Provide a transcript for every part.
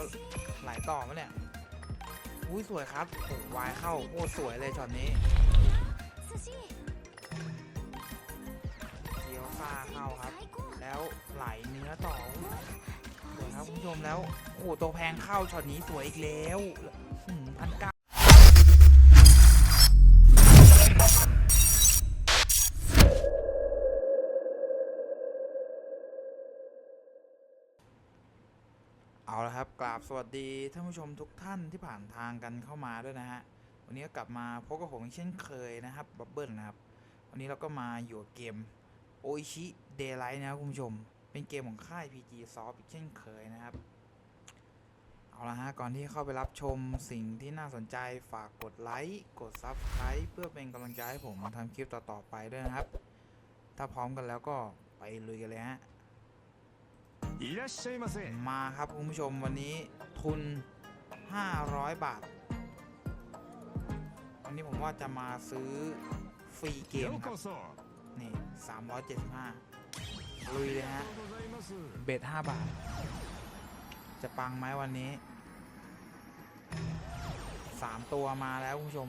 ล้วไหลต่อมาเนี่ยอุ้ยสวยครับโอ้วายเข้าโอ้สวยเลยช็อตนี้เดียวฟาเข้าครับ แล้วไหลเนื้อต่อสวยครับคุณผู้ชมแล้วโอ้ตัวแพงเข้าช็อตนี้สวยอีกแล้วพันเก้าาละครับกราบสวัสดีท่านผู้ชมทุกท่านที่ผ่านทางกันเข้ามาด้วยนะฮะวันนี้กลับมาพบกับผมเช่นเคยนะครับบับเบิ้ลนะครับวันนี้เราก็มาอยู่เกมโอชิเดย์ไลท์นะครับคุณผู้ชม เป็นเกมของค่าย PG Soft อีกเช่นเคยนะครับ เอาละฮะก่อนที่เข้าไปรับชมสิ่งที่น่าสนใจฝากกดไลค์กดซับสไคร b ์เพื่อเป็นกำลังใจให้ผมทำคลิปต่อๆไปด้วยนะครับ ถ้าพร้อมกันแล้วก็ไปลุยกันเลยฮะ มาครับคุณผู้ชมวันนี้ทุน 500 บาท วันนี้ผมว่าจะมาซื้อฟรีเกมครับนี่375 ลุยเลยฮะ เบ็ด5บาท จะปังไหมวันนี้ 3 ตัวมาแล้วคุณผู้ชม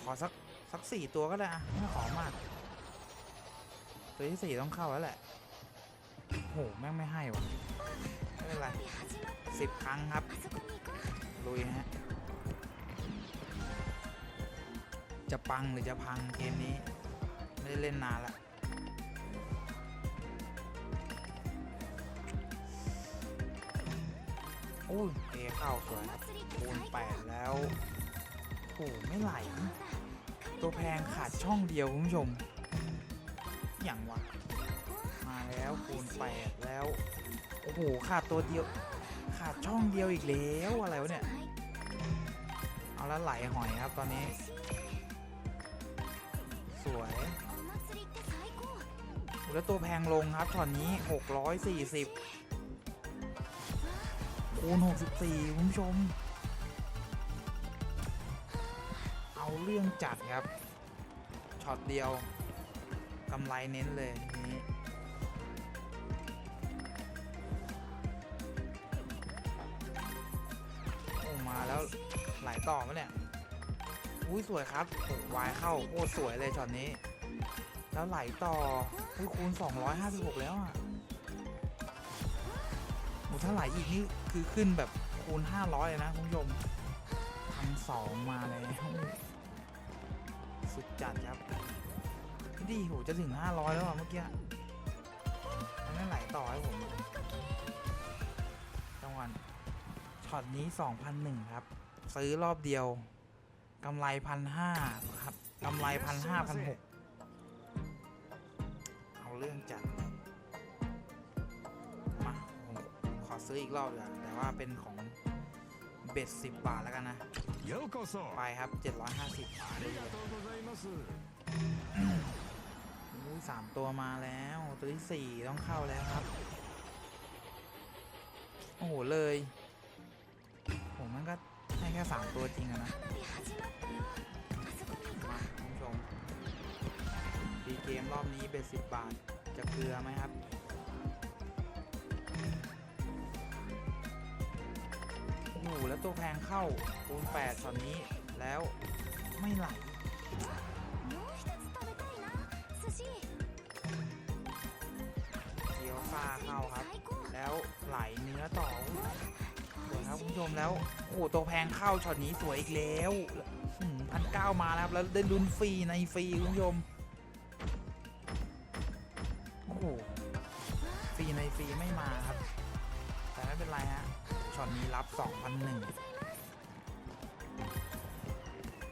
ขอสักสัก 4 ตัวก็ได้อะไม่ขอมาก ตัวที่ 4 ต้องเข้าแล้วแหละ โอ้โหแม่งไม่ให้วะไม่เป็นไรสิบครั้งครับ ลุยฮะ จะปังหรือจะพังเกมนี้ ไม่ได้เล่นนานละโอ้ยเอเข้าสวยครับคูณแปดแล้วโอ้ไม่ไหล ตัวแพงขาดช่องเดียวคุณผู้ชม อย่างวะ แล้วคูณแปดแล้ว โอ้โห ขาดตัวเดียว ขาดช่องเดียวอีกแล้วอะไรวะเนี่ย เอาแล้วไหลหอยครับตอนนี้ สวยแล้วตัวแพงลงครับช็อตนี้ 640 คูณ 64 คุณผู้ชม เอาเรื่องจัดครับ ช็อตเดียวกำไรเน้นเลยนี้ ไหลต่อมาเนี่ย อุ้ยสวยครับโอ้วายเข้าโคตรสวยเลยช็อตนี้ แล้วไหลต่ออุ้ยคูณ 256 แล้วอะโอ้ถ้าไหลอีกนี่คือขึ้นแบบคูณ 500เลยนะคุณผู้ชมพันสองมาแล้วสุดจัดครับดีโหจะถึง 500 แล้วอะเมื่อกี้มันไหลต่อให้ผมจังหวะช็อตนี้ 2,001 ครับ ซื้อรอบเดียวกำไรพันห้าครับกำไรพันห้าพันหกเอาเรื่องจัดมาผมขอซื้ออีกรอบเลยแต่ว่าเป็นของเบ็ดสิบบาทแล้วกันนะ ไปครับเจ็ดร้อยห้าสิบาทเลยสามตัวมาแล้ว ตัวที่สี่ต้องเข้าแล้วครับ โอ้โหเลยผมมันก็ ค่สามตัวจริงอะนะมาคุณผู้ชมดีเกมรอบนี้เบ็ดสิบบาท จะเกลือไหมครับหนูแล้วตัวแพงเข้าคูณแปดตอนนี้แล้วไม่ไหลเดี๋ยวฟาเข้าครับ แล้วไหลเนื้อต่อ ครับคุณผู้ชมแล้วโอ้โหตัวแพงเข้าช็อตนี้สวยอีกแล้วพันเก้ามาแล้วครับแล้วได้ลุ้นฟรีในฟรีคุณผู้ชมโอ้โหฟรีในฟรีไม่มาครับ แต่ไม่เป็นไรฮะช็อตนี้รับ2,001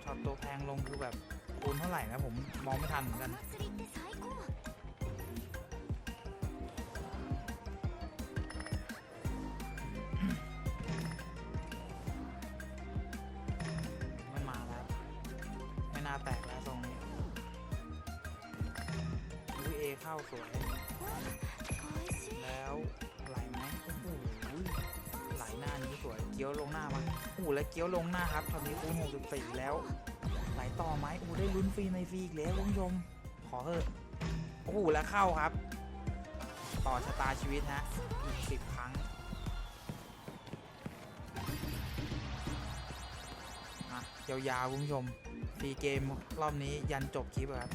ช็อตตัวแพงลงคือแบบคูณเท่าไหร่นะผมมองไม่ทันเหมือนกัน ข้าวสวย แล้วไหลไหมโอ้โหไหลหน้านี้สวย เกี้ยวลงหน้ามาโอ้โหแล้วเกี้ยวลงหน้าครับตอนนี้คูณหกสิบสี่แล้ว ไหลต่อไหมอู้ได้ลุ้นฟรีในฟรีอีกแล้วคุณผู้ชม ขอเถอะโอ้โหแล้วเข้าครับ ต่อชะตาชีวิตฮะอีกสิบครั้งอะยาวๆคุณผู้ชมฟรีเกมรอบนี้ยันจบคลิปครับ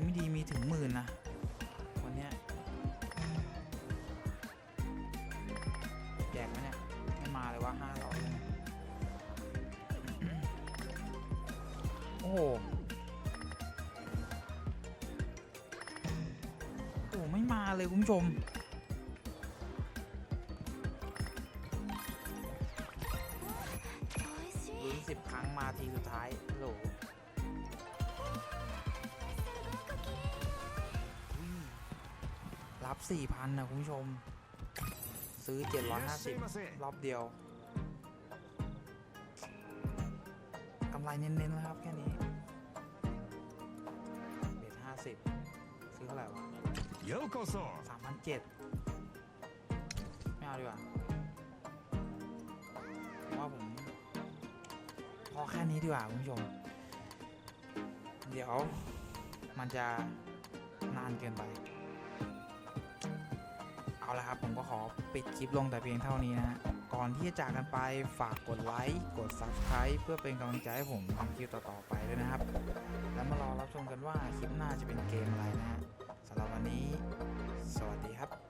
ดีไม่ดีมีถึงหมื่นนะวันเนี้ยแจกไหมเนี่ย ไม่มาเลยว่าห้าร้อยโอ้โหโอ้ไม่มาเลยคุณผู้ชมลุ้นสิบครั้งมาทีสุดท้ายโหล รับ 4,000นะคุณผู้ชม ซื้อ 750 รอบเดียวกำไรเน้นๆแล้วครับแค่นี้เบ็ดห้าสิบซื้อเท่าไหร่วะโยโกโซสามพันเจ็ดไม่เอาดีกว่าว่าผม พอแค่นี้ดีกว่าคุณผู้ชม เดี๋ยวมันจะนานเกินไป เอาละครับ ผมก็ขอปิดคลิปลงแต่เพียงเท่านี้นะฮะก่อนที่จะจากกันไปฝากกดไลค์กด Subscribe เพื่อเป็นกำลังใจให้ผมทำคลิปต่อๆไปด้วยนะครับ แล้วมารอรับชมกันว่าคลิปหน้าจะเป็นเกมอะไรนะฮะสำหรับวันนี้ สวัสดีครับ